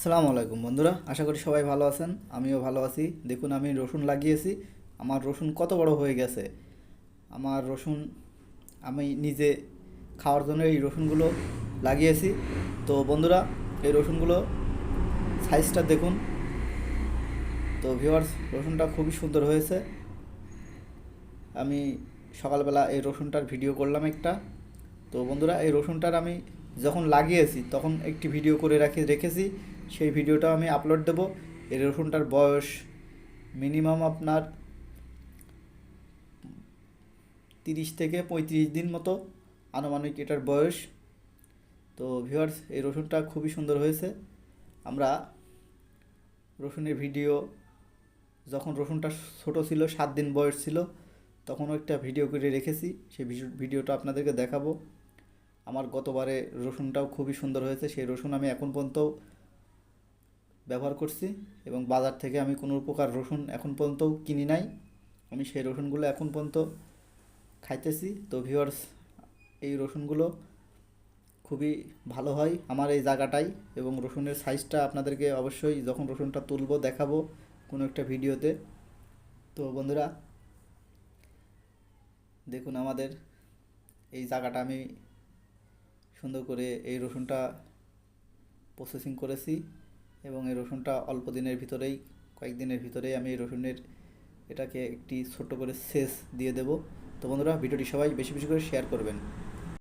আসসালামু আলাইকুম বন্ধুরা, আশা করি সবাই ভালো আছেন, আমিও ভালো আছি। দেখুন, আমি রসুন লাগিয়েছি, আমার রসুন কত বড় হয়ে গেছে। আমার রসুন আমি নিজে খাওয়ার জন্য এই রসুনগুলো লাগিয়েছি। তো বন্ধুরা, এই রসুনগুলো সাইজটা দেখুন। তো ভিওয়ার্স রসুনটা খুবই সুন্দর হয়েছে। আমি সকালবেলা এই রসুনটার ভিডিও করলাম একটা। তো বন্ধুরা, এই রসুনটার আমি যখন লাগিয়েছি, তখন একটি ভিডিও করে রাখি, রেখেছি। সেই ভিডিওটা আমি আপলোড দেব। এই রসুনটার বয়স মিনিমাম আপনার তিরিশ থেকে পঁয়ত্রিশ দিন মতো আনুমানিক এটার বয়স। তো ভিউয়ার্স এই রসুনটা খুবই সুন্দর হয়েছে। আমরা রসুনের ভিডিও, যখন রসুনটা ছোট ছিল, সাত দিন বয়স ছিল, তখনও একটা ভিডিও করে রেখেছি। সেই ভিডিও- ভিডিওটা আপনাদেরকে দেখাবো। আমার গতবারে রসুনটাও খুবই সুন্দর হয়েছে। সেই রসুন আমি এখন পর্যন্ত ব্যবহার করছি এবং বাজার থেকে আমি কোনো প্রকার রসুন এখন পর্যন্ত কিনি নাই। আমি সেই রসুনগুলো এখন পর্যন্ত খাইতেছি। তো ভিউয়ার্স এই রসুনগুলো খুবই ভালো হয় আমার এই জায়গাটাই এবং রসুনের সাইজটা আপনাদেরকে অবশ্যই যখন রসুনটা তুলবো দেখাবো কোনো একটা ভিডিওতে। তো বন্ধুরা, দেখুন আমাদের এই জায়গাটা আমি সুন্দর করে এই রসুনটা প্রসেসিং করেছি। এবং এই রসুনটা অল্প দিনের ভিতরেই কয়েকদিনের ভিতরেই আমি এই রসুনের এটাকে একটি ছোট করে সেচ দিয়ে দেব। তো বন্ধুরা, ভিডিওটি সবাই বেশি বেশি করে শেয়ার করবেন।